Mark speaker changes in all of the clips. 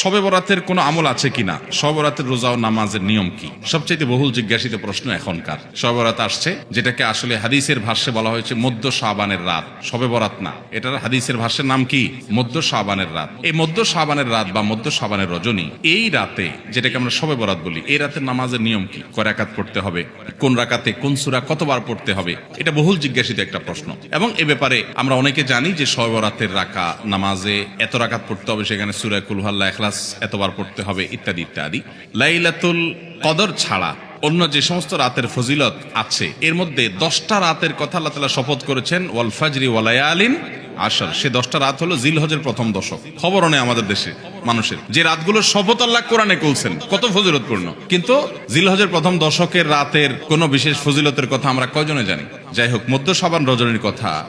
Speaker 1: শবে বরাতের কোনো আমল আছে কিনা শবে বরাতের রোজা ও নামাজের নিয়ম কি? সবচেয়ে বহুল জিজ্ঞাসিত প্রশ্ন এখনকার। শবে বরাত আসছে, যেটাকে আসলে হাদিসের ভাষ্যে বলা হয়েছে মধ্য শাবানের রাত। শবে বরাত না, এটার হাদিসের ভাষ্যের নাম কি? মধ্য শাবানের রাত। এই মধ্য শাবানের রাত বা মধ্য শাবানের রজনী, এই রাতে, যেটাকে আমরা শবে বরাত বলি, এই রাতের নামাজের নিয়ম কি? কয় রাকাত পড়তে হবে? কোন রাকাতে কোন সুরা কতবার পড়তে হবে? এটা বহুল জিজ্ঞাসিত একটা প্রশ্ন। এবং এ ব্যাপারে আমরা অনেকে জানি যে শবে বরাতের রাকা নামাজে এত রাকাত পড়তে হবে সেখানে সুরা কুলহাল্লা এখলাস এতবার পড়তে হবে, ইত্যাদি ইত্যাদি। লাইলাতুল কদর ছাড়া অন্য যে সমস্ত রাতের ফজিলত আছে, এর মধ্যে দশটা রাতের কথা আল্লাহ তালা শপথ করেছেন, ওয়াল ফাজরি ওয়ালায়ালিন আসর সে দশটা রাত হলো জিলহজের প্রথম দশক। খবরও নেই আমাদের দেশে, মানুষের। যে রাতগুলো শপথ আল্লাহ কোরআনে কলছেন কত ফজিলতপূর্ণ। কিন্তু জিলহজের প্রথম দশকের রাতের কোনো বিশেষ ফজিলতের কথা আমরা কয়জনে জানি? যাই হোক মধ্য সাবান রজনীর কথা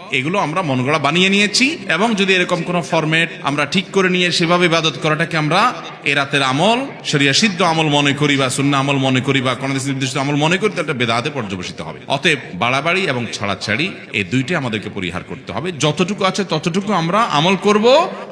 Speaker 1: এগুলো আমরা মন গড়া বানিয়ে নিয়েছি এবং যদি এরকম কোনো ফরম্যাট আমরা ঠিক করে নিয়ে সেভাবে ইবাদত করাটাকে আমরা এ রাতের আমল, শরিয়া সিদ্ধ আমল মনে করি বা শূন্য আমল মনে করি বা কোনো নির্দিষ্ট আমল মনে করি, তাহলে বেদাতে পর্যবেসিত হবে। অতএব বাড়াবাড়ি এবং ছাড়াছাড়ি এই দুইটি আমাদেরকে পরিহার করতে হবে। যতটুকু আছে ততটুকু আমরা আমল করব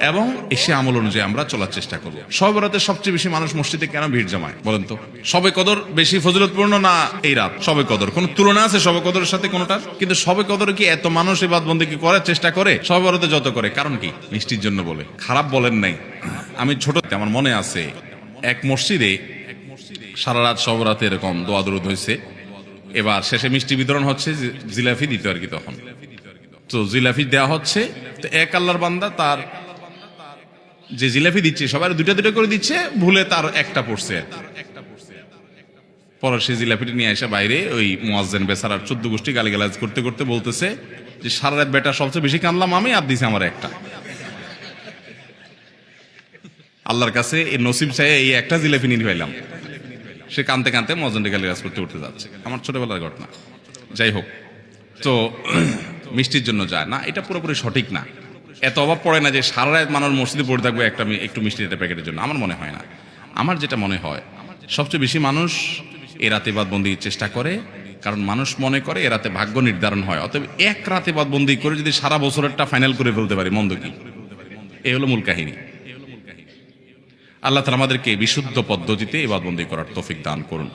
Speaker 1: এবং এসে আমল অনুযায়ী আমরা চলার চেষ্টা করব। সব রাতে সবচেয়ে বেশি মানুষ মসজিদে কেন ভিড় জমায়, বলেন তো? সবে কদর বেশি ফজিলতপূর্ণ না এই রাত? সবে কদর। কোন তুলনা আছে সবে কদরের সাথে কোনটার? কিন্তু সবে কদর কি এত মানুষ এবার বন্দী কি করার চেষ্টা করে, সবে বরাতে যত করে। কারণ কি? মিষ্টির জন্য বলে। খারাপ বলেন নাই। আমি ছোট আমার মনে আছে, এক মসজিদে সারা রাত সব রাতে এরকম দোয়া দরুদ হয়েছে এবার শেষে মিষ্টি বিতরণ হচ্ছে জিলাফি দিতে আর কি তখন। তো জিলাফি দেওয়া হচ্ছে, তো এক আল্লাহর বান্দা তার যে জিলাফি দিচ্ছে সবার দুটা দুটো করে দিচ্ছে, ভুলে তার একটা পড়ছে। পরে সে জিলাপিটা নিয়ে এসে বাইরে ওই মোয়াজ্জেন বেসারার চোদ্দ গোষ্ঠী গালিগালাজ করতে করতে বলতেছে যে সারা রাত বেটা সবচেয়ে বেশি কানলাম আমি, আর দিছে আমার একটা। আল্লাহর কাছে এই নসিব চাই এই একটা জিলাপি নিয়ে পাইলাম সে কানতে কানতে মজনটি গালিগালাজ করতে উঠতে যাচ্ছে। আমার ছোটবেলার ঘটনা। যাই হোক, তো মিষ্টির জন্য যায় না, এটা পুরোপুরি সঠিক না। এত অভাব পড়ে না যে সারা রাত মানুষ মসজিদে পড়ে থাকবে একটা একটু মিষ্টি একটা প্যাকেটের জন্য। আমার মনে হয় না। আমার যেটা মনে হয়, সবচেয়ে বেশি মানুষ এ রাতে বাদবন্দির চেষ্টা করে কারণ মানুষ মনে করে এরাতে রাতে ভাগ্য নির্ধারণ হয়। অতএব এক রাতে বদবন্দি করে যদি সারা বছরেরটা ফাইনাল করে ফেলতে পারি, মন্দ কি? এই হলো মূল কাহিনী। আল্লাহ তালা আমাদেরকে বিশুদ্ধ পদ্ধতিতে এবাদবন্দি করার তৌফিক দান করুন।